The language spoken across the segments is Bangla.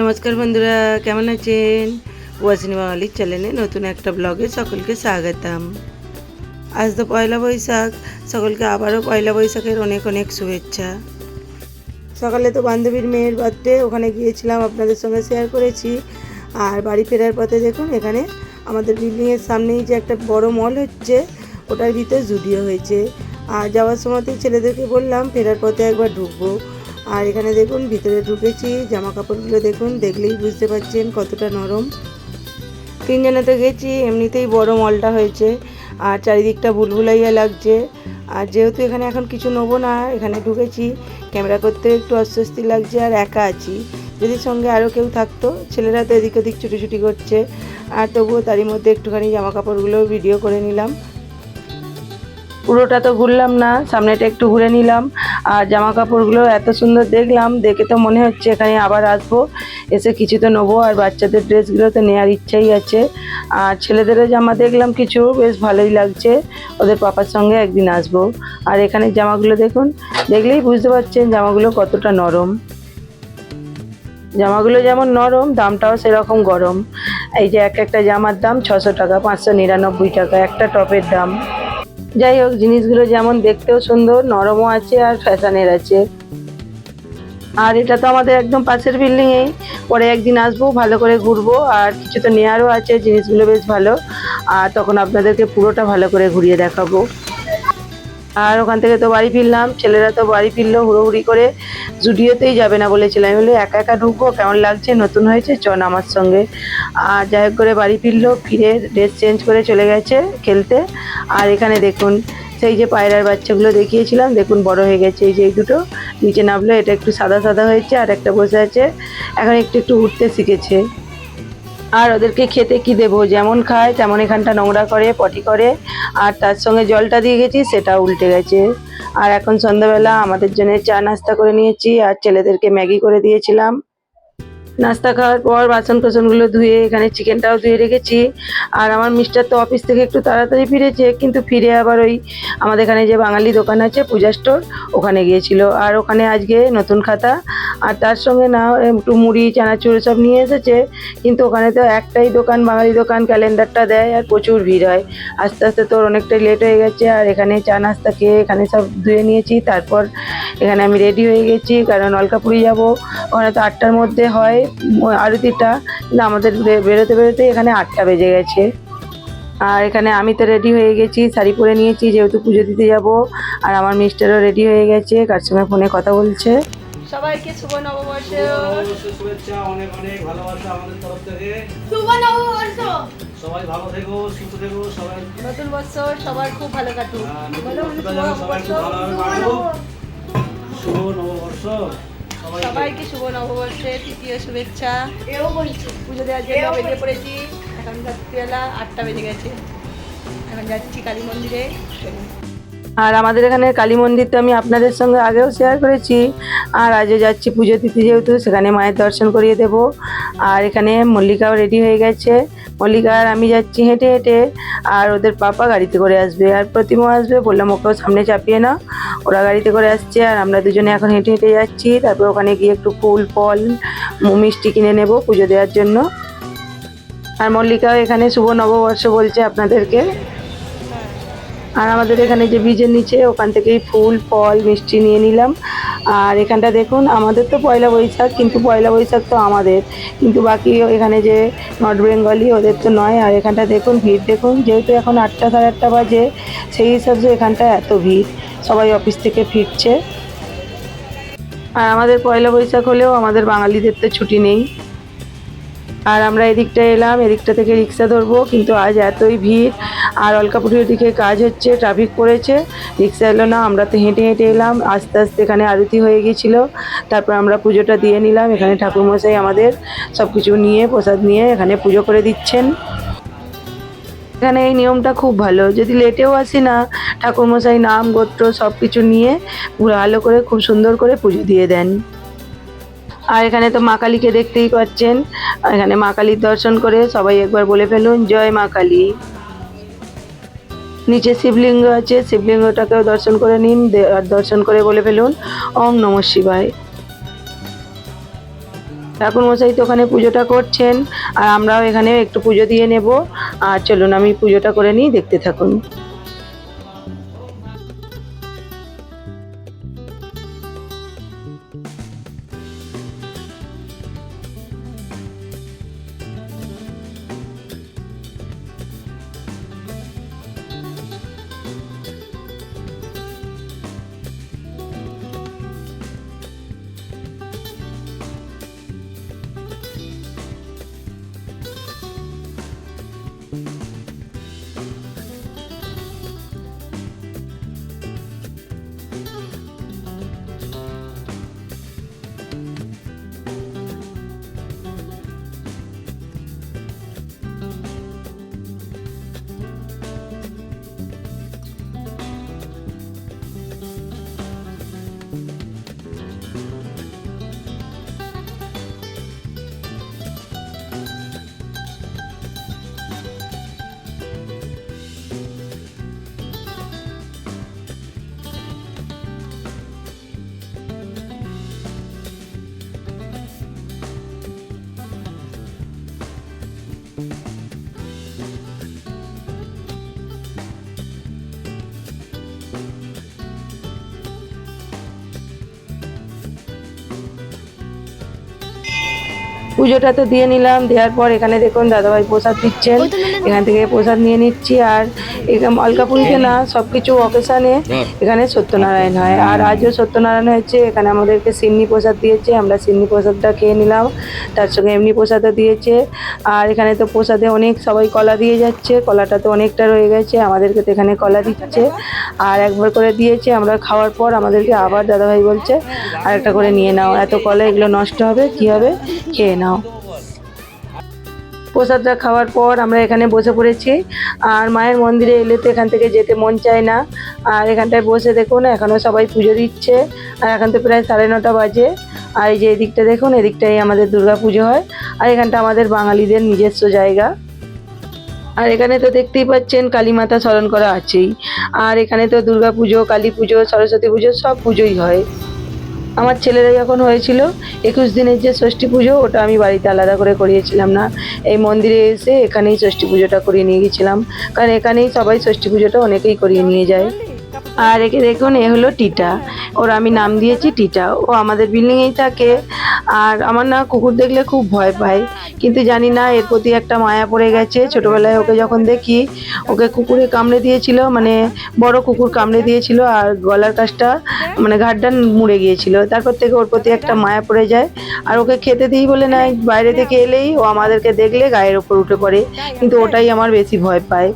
নমস্কার বন্ধুরা, কেমন আছেন? ওয়াসিনী বাঙালির চ্যানেলে নতুন একটা ব্লগে সকলকে স্বাগতম। আজ তো পয়লা বৈশাখ, সকলকে আবারও পয়লা বৈশাখের অনেক অনেক শুভেচ্ছা। সকালে তো বান্ধবীর মেয়ের বার্থডে ওখানে গিয়েছিলাম, আপনাদের সঙ্গে শেয়ার করেছি। আর বাড়ি ফেরার পথে দেখুন, এখানে আমাদের বিল্ডিংয়ের সামনেই যে একটা বড় মল হচ্ছে, ওটার ভিতরে জুডিও হয়েছে। আর যাওয়ার সময়তেই ছেলেদেরকে বললাম, ফেরার পথে একবার ঢুকবো। আর এখানে দেখুন, ভিতরে ঢুকেছি জামা কাপড়গুলো দেখুন, দেখলেই বুঝতে পারছেন কতটা নরম। তিনজনে তো গেছি, এমনিতেই বড় মলটা হয়েছে, আর চারিদিকটা ভুলভুলাইয়া লাগছে। আর যেহেতু এখানে এখন কিছু নেব না, এখানে ঢুকেছি, ক্যামেরা করতে একটু অস্বস্তি লাগছে, আর একা আছি। যদি সঙ্গে আরও কেউ থাকতো, ছেলেরা তো এদিক ওদিক ছুটোছুটি করছে, আর তবুও তারই মধ্যে একটুখানি জামা কাপড়গুলো ভিডিও করে নিলাম। পুরোটা তো ঘুরলাম না, সামনেটা একটু ঘুরে নিলাম। আর জামা কাপড়গুলো এত সুন্দর দেখলাম, দেখে তো মনে হচ্ছে এখানে আবার আসব। এসে কিছু তো নেব, আর বাচ্চাদের ড্রেসগুলো তো নেওয়ার ইচ্ছাই আছে। আর ছেলেদেরও জামা দেখলাম কিছু, বেশ ভালোই লাগছে। ওদের পাপার সঙ্গে একদিন আসব। আর এখানে জামাগুলো দেখুন, দেখলেই বুঝতে পারছেন জামাগুলো কতটা নরম। জামাগুলো যেমন নরম, দামটাও সেরকম গরম। এই যে এক একটা জামার দাম ছশো টাকা, পাঁচশো নিরানব্বই টাকা, একটা টপের দাম। যাই হোক, জিনিসগুলো যেমন দেখতেও সুন্দর, নরমও আছে আর ফ্যাশানের আছে। আর এটা তো আমাদের একদম পাশের বিল্ডিংয়েই পরে একদিন আসব, ভালো করে ঘুরবো, আর কিছু তো নেয়ারও আছে, জিনিসগুলো বেশ ভালো। আর তখন আপনাদেরকে পুরোটা ভালো করে ঘুরিয়ে দেখাবো। আর ওখান থেকে তো বাড়ি ফিরলাম, ছেলেরা তো বাড়ি ফিরলো হুড়োহুড়ি করে। জুডিওতেই যাবে না বলেছিলাম বলি একা একা ঢুকবো? কেমন লাগছে? নতুন হয়েছে? চন আমার সঙ্গে। আর যাই হোক করে বাড়ি ফিরলো, ফিরে ড্রেস চেঞ্জ করে চলে গেছে খেলতে। আর এখানে দেখুন, সেই যে পায়রার বাচ্চাগুলো দেখিয়েছিলাম, দেখুন বড় হয়ে গেছে এই যে এই দুটো। নিচে নামলো, এটা একটু সাদা সাদা হয়েছে, আর একটা বসে আছে। এখন একটু একটু উঠতে শিখেছে। আর ওদেরকে খেতে কি দেবো? যেমন খায়, তেমন এখানটা নোংরা করে, পটি করে। আর তার সঙ্গে জলটা দিয়ে গেছি, সেটা উল্টে গেছে। আর এখন সন্ধ্যাবেলা আমাদের জন্য চা নাস্তা করে নিয়েছি, আর ছেলেদেরকে ম্যাগি করে দিয়েছিলাম। নাস্তা খাওয়ার পর বাসন কোসনগুলো ধুয়ে এখানে চিকেনটাও ধুয়ে রেখেছি। আর আমার মিস্টার তো অফিস থেকে একটু তাড়াতাড়ি ফিরেছে, কিন্তু ফিরে আবার ওই আমাদের এখানে যে বাঙালি দোকান আছে, পূজা স্টোর, ওখানে গিয়েছিল। আর ওখানে আজকে নতুন খাতা আর তার সঙ্গে না, একটু মুড়ি, চানাচুর সব নিয়ে এসেছে। কিন্তু ওখানে তো একটাই দোকান, বাঙালি দোকান, ক্যালেন্ডারটা দেয় আর প্রচুর ভিড় হয়। আস্তে আস্তে তোর অনেকটাই লেট হয়ে গেছে আর এখানে চা নাস্তা খেয়ে এখানে সব ধুয়ে নিয়েছি। তারপর এখানে আমি রেডি হয়ে গেছি, কারণ অলকাপুরি যাব। ওখানে তো আটটার মধ্যে হয় আরতিটা। কিন্তু আমাদের বেরোতে বেরোতে এখানে আটটা বেজে গেছে। আর এখানে আমি তো রেডি হয়ে গেছি, শাড়ি পরে নিয়েছি, যেহেতু পুজো দিতে যাব। আর আমার মিস্টারও রেডি হয়ে গেছে, কার সঙ্গে ফোনে কথা বলছে। সবাইকে শুভ নববর্ষ। শুভেচ্ছা অনেক অনেক ভালোবাসা আমাদের তরফ থেকে। শুভ নববর্ষ। সবাই ভালো থেকো সুস্থ থেকো সবাই নতুন বছর সবার খুব ভালো কাটুক। বছরটা শুভ নববর্ষ। শুভ নববর্ষ। সবাইকে শুভ নববর্ষের তৃতীয় শুভেচ্ছা। পুজো দেওয়ার জন্য বেরিয়ে পড়েছি। এখন রাত্রিবেলা আটটা বেজে গেছে। এখন যাচ্ছি কালী মন্দিরে। আর আমাদের এখানে কালী মন্দির তো আমি আপনাদের সঙ্গে আগেও শেয়ার করেছি। আর আজও যাচ্ছি পুজো দিতে যেহেতু, সেখানে মায়ের দর্শন করিয়ে দেব। আর এখানে মল্লিকাও রেডি হয়ে গেছে। মল্লিকা আর আমি যাচ্ছি হেঁটে হেঁটে, আর ওদের পাপা গাড়িতে করে আসবে। আর প্রতিমা আসবে বললাম, ওকেও সামনে চাপিয়ে না ওরা গাড়িতে করে আসছে, আর আমরা দুজনে এখন হেঁটে হেঁটে যাচ্ছি। তারপর ওখানে গিয়ে একটু ফুল, ফল, মিষ্টি কিনে নেব পুজো দেওয়ার জন্য। আর মল্লিকাও এখানে শুভ নববর্ষ বলছে আপনাদেরকে। আর আমাদের এখানে যে বীজের নিচে, ওখান থেকেই ফুল, ফল, মিষ্টি নিয়ে নিলাম। আর এখানটা দেখুন, আমাদের তো পয়লা বৈশাখ, কিন্তু পয়লা বৈশাখ তো আমাদের। কিন্তু বাকি এখানে যে নর্থ বেঙ্গলি, ওদের তো নয়। আর এখানটা দেখুন, ভিড় দেখুন, যেহেতু এখন আটটা সাড়ে আটটা বাজে, সেই হিসাবে এখানটা এত ভিড়। সবাই অফিস থেকে ফিরছে। আর আমাদের পয়লা বৈশাখ হলেও আমাদের বাঙালিদের তো ছুটি নেই। আর আমরা এদিকটা এলাম, এদিকটা থেকে রিক্সা ধরবো, কিন্তু আজ এতই ভিড়। আর অলকাপুরের দিকে কাজ হচ্ছে ট্রাফিক পড়েছে। রিক্সা এলো না, আমরা তো হেঁটে হেঁটে এলাম, আস্তে আস্তে এখানে আরতি হয়ে গিয়েছিল। তারপর আমরা পুজোটা দিয়ে নিলাম, এখানে ঠাকুরমশাই আমাদের সব কিছু নিয়ে, প্রসাদ নিয়ে এখানে পুজো করে দিচ্ছেন। এখানে এই নিয়মটা খুব ভালো, যদি লেটেও আসি না, ঠাকুরমশাই নাম, গোত্র সব কিছু নিয়ে পুরো ভালো করে, খুব সুন্দর করে পুজো দিয়ে দেন। আর এখানে তো মা কালীকে দেখতেই পাচ্ছেন, এখানে মা কালীর দর্শন করে সবাই একবার বলে ফেলুন, জয় মা কালী। নিচে শিবলিঙ্গ আছে, শিবলিঙ্গটাকেও দর্শন করে নিন দর্শন করে বলে ফেলুন, ওম নম শিবায়। ঠাকুরমশাই তো ওখানে পুজোটা করছেন, আর আমরাও এখানে একটু পুজো দিয়ে নেব, আর চলুন আমি পুজোটা করে নিই, দেখতে থাকুন। পুজোটা তো দিয়ে নিলাম দেওয়ার পর এখানে দেখুন দাদাভাই প্রসাদ দিচ্ছেন। এখান থেকে প্রসাদ নিয়ে নিচ্ছি আর এখানে অলকাপুরিতে না সব কিছু অকেশানে এখানে সত্যনারায়ণ হয়। আর আজও সত্যনারায়ণ হয়েছে এখানে আমাদেরকে সিন্নি প্রসাদ দিয়েছে আমরা সিন্নি প্রসাদটা খেয়ে নিলাম তার সঙ্গে এমনি প্রসাদও দিয়েছে। আর এখানে তো প্রসাদে অনেক সবাই কলা দিয়ে যাচ্ছে কলাটা তো অনেকটা রয়ে গেছে আমাদেরকে তো এখানে কলা দিচ্ছে। আর একবার করে দিয়েছে আমরা খাওয়ার পর আমাদেরকে আবার দাদাভাই বলছে আর একটা করে নিয়ে নাও। এত কলা এগুলো নষ্ট হবে কি হবে? খেয়ে নাও। প্রসাদটা খাওয়ার পর আমরা এখানে বসে পড়েছি। আর মায়ের মন্দিরে এলে তো এখান থেকে যেতে মন চায় না। আর এখানটায় বসে দেখুন, এখনও সবাই পুজো দিচ্ছে। আর এখন তো প্রায় সাড়ে নটা বাজে। আর এই যে এদিকটা দেখুন এদিকটাই আমাদের দুর্গা পুজো হয়। আর এখানটা আমাদের বাঙালিদের নিজস্ব জায়গা। আর এখানে তো দেখতেই পাচ্ছেন, কালী মাতা স্মরণ করা আছেই। আর এখানে তো দুর্গা পুজো, কালী পুজো, সরস্বতী পুজো সব পুজোই হয়। আমার ছেলেরা যখন হয়েছিল, একুশ দিনের যে ষষ্ঠী পুজো, ওটা আমি বাড়িতে আলাদা করে করিয়েছিলাম না। এই মন্দিরে এসে এখানেই ষষ্ঠী পুজোটা করিয়ে নিয়ে গেছিলাম কারণ এখানেই সবাই ষষ্ঠী পুজোটা অনেকেই করিয়ে নিয়ে যায়। আর একে দেখুন, এ হলো টিটা। ওর আমি নাম দিয়েছি টিটা। ও আমাদের বিল্ডিংয়েই থাকে। আর আমার না কুকুর দেখলে খুব ভয় পায়। কিন্তু জানি না, এর প্রতি একটা মায়া পড়ে গেছে। ছোটবেলায় ওকে যখন দেখি, ওকে কুকুরে কামড়ে দিয়েছিল মানে বড় কুকুর কামড়ে দিয়েছিল, আর গলার কাছটা মানে ঘাটটা মুড়ে গিয়েছিল। তারপর থেকে ওর প্রতি একটা মায়া পড়ে যায়। আর ওকে খেতে দিই বলে না বাইরে থেকে এলেই ও আমাদেরকে দেখলে গায়ের ওপর উঠে পড়ে। কিন্তু ওটাই আমার বেশি ভয় পায়।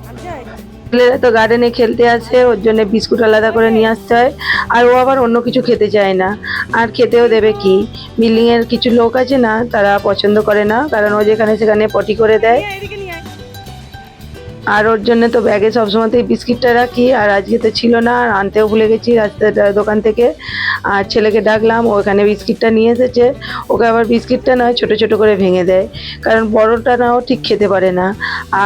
ছেলেরা তো গার্ডেনে খেলতে আসে, ওর জন্য বিস্কুট আলাদা করে নিয়ে আসতে হয়। আর ও আবার অন্য কিছু খেতে চায় না। আর খেতেও দেবে কি? বিল্ডিংয়ের কিছু লোক আছে না, তারা পছন্দ করে না, কারণ ও যেখানে সেখানে পটি করে দেয়। আর ওর জন্য তো ব্যাগে সবসময়তেই বিস্কিটটা রাখি, আর আজকে তো ছিল না, আর আনতেও ভুলে গেছি রাস্তাটা দোকান থেকে। আর ছেলেকে ডাকলাম ওখানে বিস্কিটটা নিয়ে এসেছে। ওকে আবার বিস্কিটটা নয়, ছোট ছোট করে ভেঙে দেয়। কারণ বড়টা না, ও ঠিক খেতে পারে না।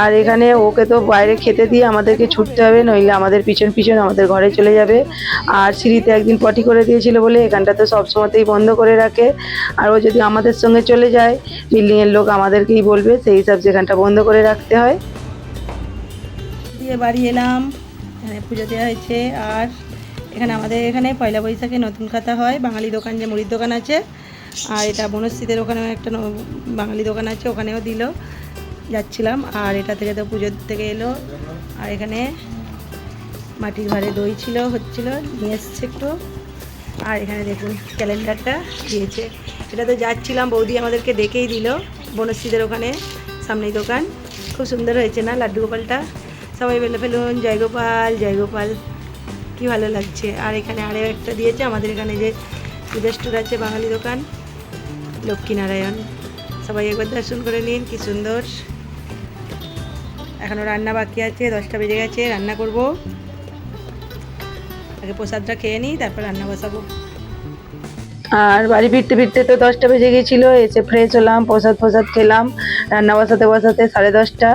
আর এখানে ওকে তো বাইরে খেতে দিয়ে আমাদেরকে ছুটতে হবে, নইলে আমাদের পিছন পিছন আমাদের ঘরে চলে যাবে। আর সিঁড়িতে একদিন পটি করে দিয়েছিল বলে এখানটা তো সবসময়তেই বন্ধ করে রাখে। আর ও যদি আমাদের সঙ্গে চলে যায়, বিল্ডিংয়ের লোক আমাদেরকেই বলবে, সেই হিসাব সেখানটা বন্ধ করে রাখতে হয়। দিয়ে বাড়ি এলাম। এখানে পুজো দেওয়া হয়েছে। আর এখানে আমাদের এখানে পয়লা বৈশাখে নতুন খাতা হয়, বাঙালি দোকান যে মুড়ির দোকান আছে। আর এটা বনস্থিতের ওখানেও একটা বাঙালি দোকান আছে, ওখানেও দিল। যাচ্ছিলাম। আর এটা থেকে তো পুজোর থেকে এলো। আর এখানে মাটির ভারে দই ছিল, হচ্ছিল, নিয়ে এসছে একটু। আর এখানে দেখুন, ক্যালেন্ডারটা দিয়েছে। এটা তো যাচ্ছিলাম, বৌদি আমাদেরকে ডেকেই দিল, বনশ্রীদের ওখানে সামনেই দোকান। খুব সুন্দর হয়েছে না, লাড্ডু গোপালটা? সবাই বলে ফেলুন, জয় গোপাল জয় গোপাল। কি ভালো লাগছে। আর এখানে আরও একটা দিয়েছে, আমাদের এখানে যে স্টোর আছে, বাঙালি দোকান, লক্ষ্মীনারায়ণ। সবাই একবার দর্শন করে নিন, কি সুন্দর। এখনও রান্না বাকি আছে, দশটা বেজে গেছে, রান্না করব। আগে প্রসাদটা খেয়ে নিই, তারপর রান্না বসাবো। আর বাড়ি ফিরতে ফিরতে তো দশটা বেজে গেছিল এসে ফ্রেশ হলাম, প্রসাদ ফসাদ খেলাম, রান্না বসাতে বসাতে সাড়ে দশটা।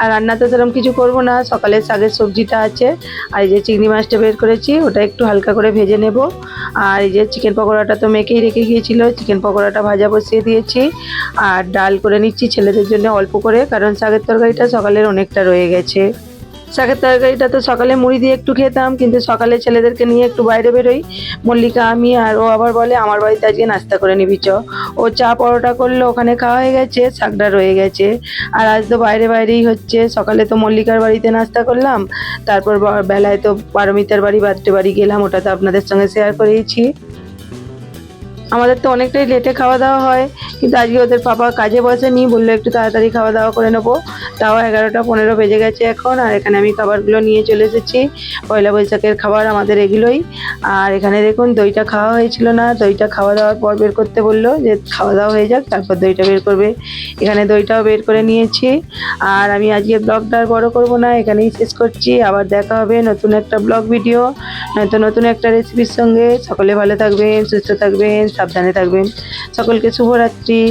আর রান্না তো সেরকম কিছু করব না। সকালে শাকের সবজিটা আছে, আর এই যে চিংড়ি মাছটা বের করেছি, ওটা একটু হালকা করে ভেজে নেব। আর এই যে চিকেন পকোড়াটা তো মেকেই রেখে গিয়েছিল, চিকেন পকোড়াটা ভাজা বসিয়ে দিয়েছি। আর ডাল করে নিচ্ছি ছেলেদের জন্য অল্প করে, কারণ শাকের তরকারিটা সকালের অনেকটা রয়ে গেছে। শাকের তরকারিটা তো সকালে মুড়ি দিয়ে একটু খেতাম, কিন্তু সকালে ছেলেদেরকে নিয়ে একটু বাইরে বেরোই। মল্লিকা, আমি আর ও আবার বলে, আমার বাড়িতে আজকে নাস্তা করে নিবি, চ। ও চা পরোটা করল, ওখানে খাওয়া হয়ে গেছে শাকটা রয়ে গেছে। আর আজ তো বাইরে বাইরেই হচ্ছে, সকালে তো মল্লিকার বাড়িতে নাস্তা করলাম, তারপর বেলায় তো পারমিতার বাড়ি, বার্থডে বাড়ি গেলাম, ওটা তো আপনাদের সঙ্গে শেয়ার করেইছি। আমাদের তো অনেকটাই লেটে খাওয়া দাওয়া হয়, কিন্তু আজকে ওদের পাপা কাজে বসেনি বলল একটু তাড়াতাড়ি খাওয়া দাওয়া করে নেব। তাও এগারোটা পনেরো বেজে গেছে এখন, আর এখানে আমি খাবারগুলো নিয়ে চলে এসেছি। পয়লা বৈশাখের খাবার আমাদের এগুলোই। আর এখানে দেখুন, দইটা খাওয়া হয়েছিল না, দইটা খাওয়া দাওয়ার পর বের করতে বলল যে খাওয়া দাওয়া হয়ে যাক, তারপর দইটা বের করবে। এখানে দইটাও বের করে নিয়েছি। আর আমি আজকে ব্লগটা আর বড় করব না, এখানেই শেষ করছি। আবার দেখা হবে নতুন একটা ব্লগ ভিডিও, নয়তো নতুন একটা রেসিপির সঙ্গে। সকলে ভালো থাকবেন, সুস্থ থাকবেন সাবধানে থাকবেন। সকলকে শুভরাত্রি।